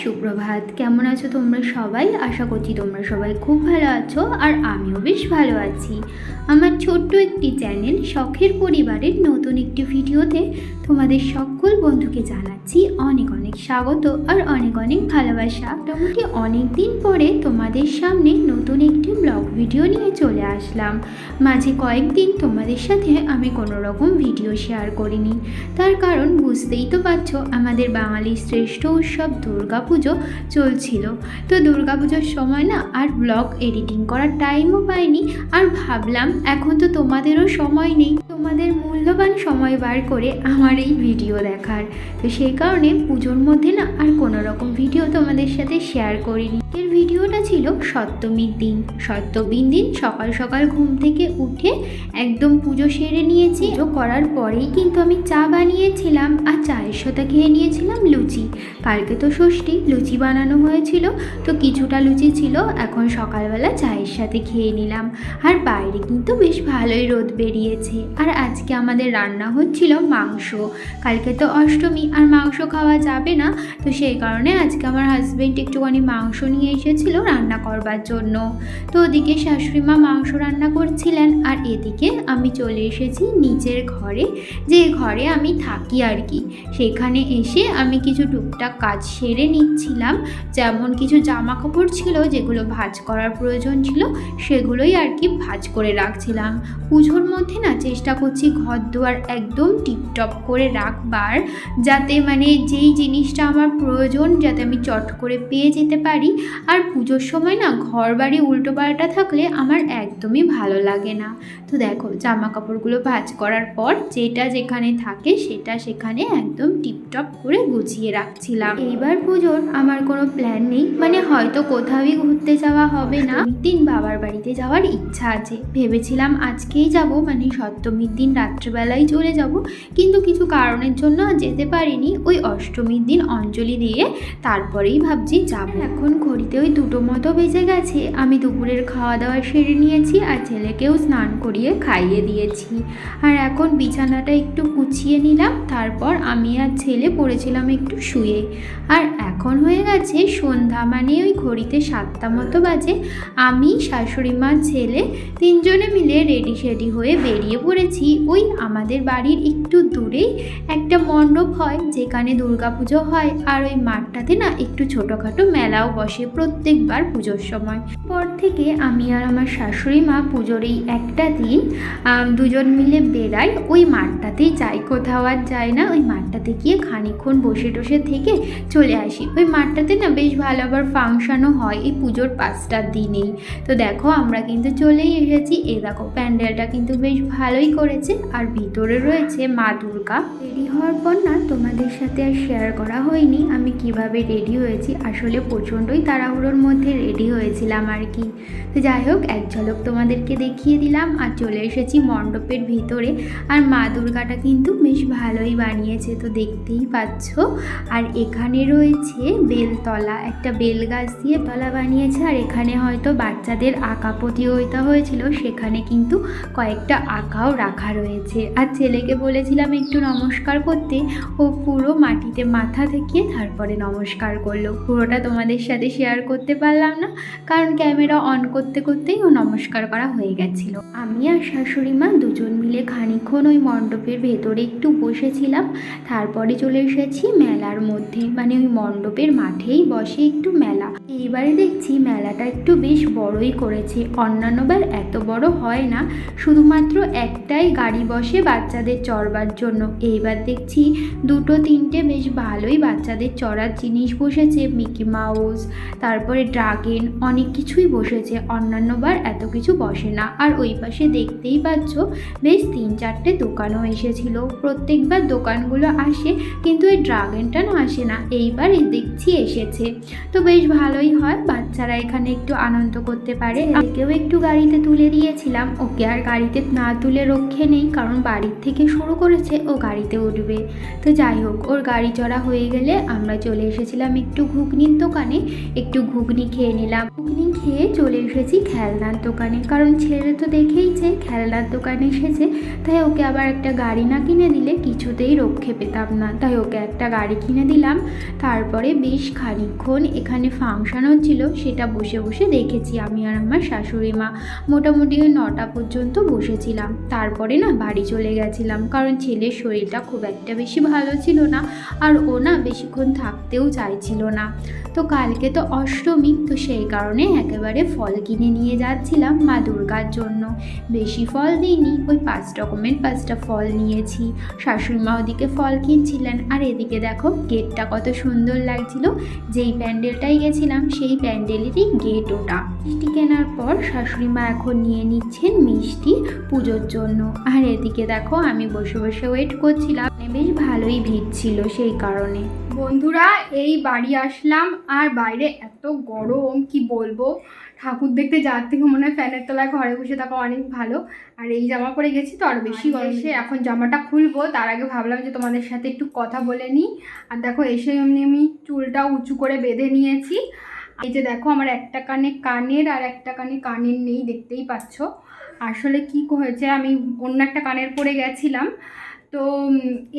সুপ্রভাত। কেমন আছো তোমরা সবাই? আশা করছি তোমরা সবাই খুব ভালো আছো আর আমিও বেশ ভালো আছি। আমার ছোট্ট একটি চ্যানেল শখের পরিবারের নতুন একটি ভিডিওতে তোমাদের সকল বন্ধুকে জানাচ্ছি অনেক অনেক স্বাগত আর অনেক অনেক ভালোবাসা। মোটামুটি অনেক দিন পরে তোমাদের সামনে নতুন একটি ব্লগ ভিডিও নিয়ে চলে আসলাম। মাঝে কয়েকদিন তোমাদের সাথে আমি কোনো রকম ভিডিও শেয়ার করিনি। তার কারণ বুঝতেই তো পারছ, আমাদের বাঙালির শ্রেষ্ঠ উৎসব দুর্গাপুজো চলছিল। তো দুর্গাপুজোর সময় না আর ব্লগ এডিটিং করার টাইমও পাইনি। আর ভাবলাম, এখন তো তোমাদেরও সময় নেই। তোমাদের মূল্যবান সময় বার করে আমার এই ভিডিও দেখার। তো সেই কারণে পুজোর মধ্যে না আর কোনো রকম ভিডিও তোমাদের সাথে শেয়ার করিনি। এর ভিডিওটা ছিল সপ্তমীর দিন। সপ্তমীর দিন সকাল সকাল ঘুম থেকে উঠে একদম পুজো সেরে নিয়েছি। পুজো করার পরেই কিন্তু আমি চা বানিয়েছিলাম আর চায়ের সাথে খেয়ে নিয়েছিলাম লুচি। কালকে তো ষষ্ঠী লুচি বানানো হয়েছিল। তো কিছুটা লুচি ছিল, এখন সকালবেলা চায়ের সাথে খেয়ে নিলাম। আর বাইরে কিন্তু বেশ ভালোই রোদ বেরিয়েছে। আর আজকে আমাদের রান্না হচ্ছিল মাংস। কালকে তো অষ্টমী, আর মাংস খাওয়া যাবে না। তো সেই কারণে আজকে আমার হাজবেন্ড একটুখানি মাংস নিয়ে এসেছিল রান্না করবার জন্য। তো ওদিকে শাশুড়ি মা মাংস রান্না করছিলেন। আর এদিকে আমি চলে এসেছি নিচের ঘরে। যে ঘরে আমি থাকি আর কি। সেখানে এসে আমি কিছু টুকটাক কাজ সেরে নিচ্ছিলাম যেমন কিছু জামা কাপড় ছিল যেগুলো ভাজ করার প্রয়োজন ছিল, সেগুলোই আর কি ভাজ করে রাখছিলাম। পুজোর মধ্যে না চেষ্টা করছি ঘর দুয়ার একদম টিপটপ করে রাখবার, যাতে মানে যেই জিনিসটা আমার প্রয়োজন যাতে আমি চট করে পেয়ে যেতে পারি। আর পুজোর সময় না ঘর বাড়ি উল্টো পাল্টা থাকলে আমার একদমই ভালো লাগে না। তো দেখো জামা কাপড়গুলো ভাজ করার পর যেটা যেখানে থাকে সেটা সেখানে একদম টিপটপ করে গুছিয়ে রাখছিলাম। এইবার পুজোর আমার কোনো প্ল্যান নেই। মানে হয়তো কোথাওই ঘুরতে যাওয়া হবে না। দিন বাবার বাড়িতে যাওয়ার ইচ্ছা আছে। ভেবেছিলাম আজকেই যাব মানে সপ্তমীর দিন রাত্রেবেলায় চলে যাব। কিন্তু কিছু কারণের জন্য যেতে পারিনি। ওই অষ্টমীর দিন অঞ্জলি দিয়ে তারপরেই ভাবছি যাব। এখন ঘড়িতে ওই দুটো মতো বেজে গেছে। আমি দুপুরের খাওয়া দাওয়া সেরে নিয়েছি আর ছেলেকেও স্নান করিয়ে খাইয়ে দিয়েছি। আর এখন বিছানাটা একটু গুছিয়ে নিলাম। তারপর আমি আর ছেলে পড়েছিলাম একটু শুয়ে। আর এখন হয়ে গেছে সন্ধ্যা মানে ওই ঘড়িতে সাতটা মতো বাজে। আমি, শাশুড়ি মা, ছেলে তিনজনে মিলে রেডি সেডি হয়ে বেরিয়ে পড়েছি। ওই আমাদের বাড়ির একটু দূরেই একটা মণ্ডপ হয়, যেখানে দুর্গাপুজো হয়। আর ওই মাঠটাতে না একটু ছোটোখাটো মেলাও বসে প্রত্যেকবার পুজোর সময়। পর থেকে আমি আর আমার শাশুড়ি মা পুজোর এই একটা দিন দুজন মিলে বেড়াই। ওই মাঠটাতেই যাই, কোথাও আর যাই না। ওই মাঠটাতে গিয়ে খানিক্ষণ বসে টসে থেকে চলে আসি। ওই মাঠটাতে না বেশ ভালো আবার ফাংশনও হয় এই পুজোর পাঁচটার দিনেই। তো দেখো আমরা কিন্তু চলেই এসেছি। এ দেখো প্যান্ডেলটা কিন্তু বেশ ভালোই করেছে। আর ভিতরে রয়েছে মা দুর্গা। রেডি হওয়ার পর না তোমাদের সাথে আর শেয়ার করা হয়নি। আমি কীভাবে রেডি হয়েছি? আসলে প্রচণ্ডই তাড়াহুড়োর মধ্যে রেডি হয়েছিলাম আর কি। তো যাই হোক, এক ঝলক তোমাদেরকে দেখিয়ে দিলাম। আর চলে এসেছি মণ্ডপের ভিতরে। আর মা দুর্গাটা কিন্তু বেশ ভালোই বানিয়েছে, তো দেখতেই পাচ্ছ। আর এখানে রয়েছে বেলতলা। একটা বেল গাছ দিয়ে তলা বানিয়েছে, আর এখানে হয়তো বাচ্চাদের আঁকা প্রতিযোগিতা হয়েছিল, সেখানে কিন্তু কয়েকটা আঁকাও রাখা রয়েছে। আর ছেলেকে বলেছিলাম একটু নমস্কার করতে, ও পুরো মাটিতে মাথা থেকে তারপরে নমস্কার করল। পুরোটা তোমাদের সাথে শেয়ার করতে পারলাম না, কারণ ক্যামেরা অন করতে করতেই ও নমস্কার করা হয়ে গেছিল। আমি আর শাশুড়ি মা দুজন মিলে খানিক্ষণ ওই মণ্ডপের ভেতরে একটু বসেছিলাম, তারপরে চলে এসেছি মেলার মধ্যে মানে ওই মণ্ডপের মাঠেই বসে একটু মেলা। এইবারে দেখছি মেলাটা একটু বেশ বড়ই করেছে। অন্যান্যবার এত বড় হয় না। শুধুমাত্র একটাই গাড়ি বসে বাচ্চাদের চড়বার জন্য। এইবার দেখছি দুটো তিনটে বেশ ভালোই বাচ্চাদের চড়ার জিনিস বসেছে। মিকি মাউস, তারপরে ড্রাগেন, অনেক কিছুই বসেছে। অন্যান্যবার এত কিছু বসে না। আর ওই পাশে দেখতেই পাচ্ছ বেশ তিন চারটে দোকানও এসেছিল। প্রত্যেকবার দোকানগুলো আসে, কিন্তু এই ড্রাগনটা না আসে না। এইবার এই দেখছি, এসেছে। তো বেশ ভালোই হয়, বাচ্চারা এখানে একটু আনন্দ করতে পারে। কেউ একটু গাড়িতে তুলে দিয়েছিলাম, ওকে আর গাড়িতে না তুলে রক্ষে নেই, কারণ বাড়ির থেকে শুরু করেছে, ও গাড়িতে উঠবে। তো যাই হোক, ওর গাড়ি চড়া হয়ে গেলে আমরা চলে এসেছিলাম একটু ঘুগনির দোকানে, একটু ঘুগনি খেয়ে নিলাম। ঘুগনি খেয়ে চলে এসেছি খেলনার দোকানে, কারণ ছেলে তো দেখেইছে, খেলনার দোকানে এসেছে, তাই ওকে আবার একটা গাড়ি না কিনে দিলে কিছুতেই রক্ষে পেতাম না। তাই ওকে একটা গাড়ি কিনে দিলাম, তারপরে বেশ খানি খানিকক্ষণ এখানে ফাংশন হচ্ছিল সেটা বসে বসে দেখেছি আমি আর আমার শাশুড়ি মা। মোটামুটি নটা পর্যন্ত বসেছিলাম। তারপরে না বাড়ি চলে গেছিলাম, কারণ ছেলের শরীরটা খুব একটা বেশি ভালো ছিল না আর ও না বেশিক্ষণ থাকতেও চাইছিল না। তো কালকে তো অষ্টমী, তো সেই কারণে একেবারে ফল কিনে নিয়ে যাচ্ছিলাম মা দুর্গার জন্য। বেশি ফল দিইনি, ওই পাঁচ রকমের পাঁচটা ফল নিয়েছি। শাশুড়ি মা ওদিকে ফল কিনছিলেন, আর এদিকে দেখো গেটটা কত সুন্দর লাগছিল, যেই প্যান্ডেলটাই গেছিলাম সেই প্যান্ডেলেরই গেট ওটা। মিষ্টি কেনার পর শাশুড়ি মা এখন নিয়ে নিচ্ছেন মিষ্টি পুজোর জন্য। আর এদিকে দেখো, আমি বসে বসে ওয়েট করছিলাম। বেশ ভালোই ভিড় ছিল সেই কারণে। বন্ধুরা, এই বাড়ি আসলাম, আর বাইরে এত গরম, কি বলব? ঠাকুর দেখতে যাওয়ার থেকে মনে হয় ফ্যানের তলায় ঘরে বসে থাকা অনেক ভালো। আর এই জামা পরে গেছি তো আরও বেশি এসে এখন জামাটা খুলবো। তার আগে ভাবলাম যে তোমাদের সাথে একটু কথা বলে নিই। আর দেখো এসে এমনি আমি চুলটা উঁচু করে বেঁধে নিয়েছি। এই যে দেখো আমার একটা কানে কানের আর একটা কানে কানের নেই দেখতেই পাচ্ছ। আসলে কি হয়েছে আমি অন্য একটা কানের পরে গেছিলাম। তো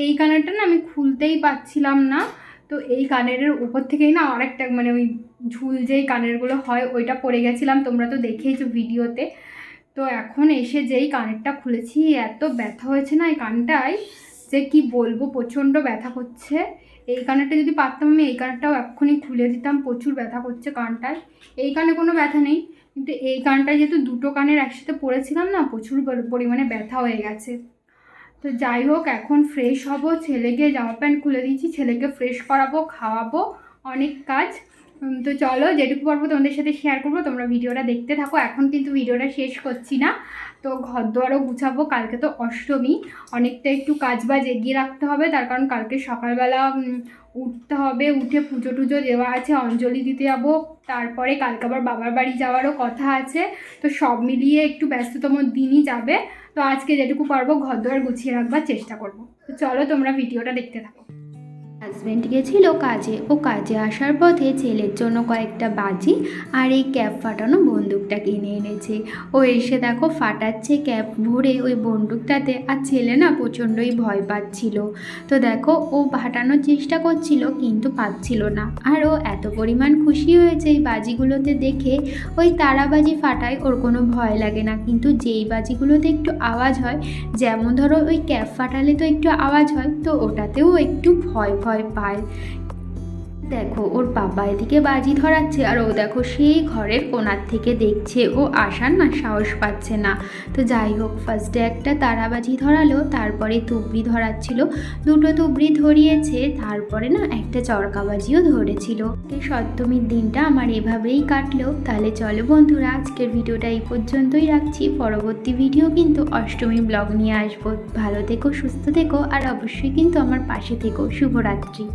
এই কানেরটা না আমি খুলতেই পারছিলাম না। তো এই কানের উপর থেকেই না আরেকটা মানে ওই ঝুল যেই কানেরগুলো হয়, ওইটা পরে গেছিলাম। তোমরা তো দেখেইছো ভিডিওতে। তো এখন এসে যেই কানেরটা খুলেছি, এত ব্যথা হয়েছে না এই কানটায় যে কি বলব, প্রচণ্ড ব্যথা করছে। এই কানেরটা যদি পারতাম আমি এই কানেরটাও এক্ষুনি খুলে দিতাম, প্রচুর ব্যথা করছে কানটায়। এই কানে কোনো ব্যথা নেই, কিন্তু এই কানটায় যেহেতু দুটো কানের একসাথে পড়েছিলাম না, প্রচুর পরিমাণে ব্যথা হয়ে গেছে। তো যাই হোক, এখন ফ্রেশ হব, ছেলেকে জামা প্যান্ট খুলে দিয়েছি, ছেলেকে ফ্রেশ করাবো, খাওয়াবো, অনেক কাজ। তো চলো, যেটুকু পারব তোমাদের সাথে শেয়ার করব, তোমরা ভিডিওটা দেখতে থাকো। এখন কিন্তু ভিডিওটা শেষ করছি না। তো ঘর দোয়ারও গুছাবো, কালকে তো অষ্টমী, অনেকটা একটু কাজ বাজ এগিয়ে রাখতে হবে, তার কারণ কালকে সকালবেলা উঠতে হবে, উঠে পুজো টুজো দেওয়া আছে, অঞ্জলি দিতে যাব, তারপরে কালকে আবার বাবার বাড়ি যাওয়ারও কথা আছে, তো সব মিলিয়ে একটু ব্যস্ততম দিনই যাবে। তো আজকে যেটুকু পারব ঘর দোয়ার গুছিয়ে রাখবার চেষ্টা করব। তো চলো তোমরা ভিডিওটা দেখতে থাকো। হাজব্যান্ড গেছিল কাজে। ও কাজে আসার পথে ছেলের জন্য কয়েকটা বাজি আর এই ক্যাপ ফাটানো বন্দুকটা কিনে এনেছে। ও এসে দেখো ফাটাচ্ছে ক্যাপ ভরে ওই বন্দুকটাতে আর ছেলে না প্রচণ্ডই ভয় পাচ্ছিল। তো দেখো ও ফাটানোর চেষ্টা করছিল কিন্তু পাচ্ছিল না। আর ও এত পরিমাণ খুশি হয়েছে এই বাজিগুলোতে দেখে, ওই তারাবাজি ফাটায় ওর কোনো ভয় লাগে না। কিন্তু যেই বাজিগুলোতে একটু আওয়াজ হয়, যেমন ধরো ওই ক্যাপ ফাটালে তো একটু আওয়াজ হয়, তো ওটাতেও একটু ভয় ভয় পায়। দেখো, ওর বাবা এদিকে বাজি ধরাচ্ছে আর ও দেখো সেই ঘরের কোণার থেকে দেখছে ও আসার না সাহস পাচ্ছে না। তো যাই হোক ফার্স্টে একটা তারাবাজি ধরালো, তারপরে তুবড়ি ধরাচ্ছিল, দুটো তুবড়ি ধরিয়েছে, তারপরে না একটা চরকাবাজিও ধরেছিল। এই সপ্তমীর দিনটা আমার এভাবেই কাটলো। তাহলে চলো বন্ধুরা, আজকের ভিডিওটা এই পর্যন্তই রাখছি। পরবর্তী ভিডিও কিন্তু অষ্টমী ব্লগ নিয়ে আসব। ভালো থেকো, সুস্থ থেকো, আর অবশ্যই কিন্তু আমার পাশে থেকো। শুভরাত্রি।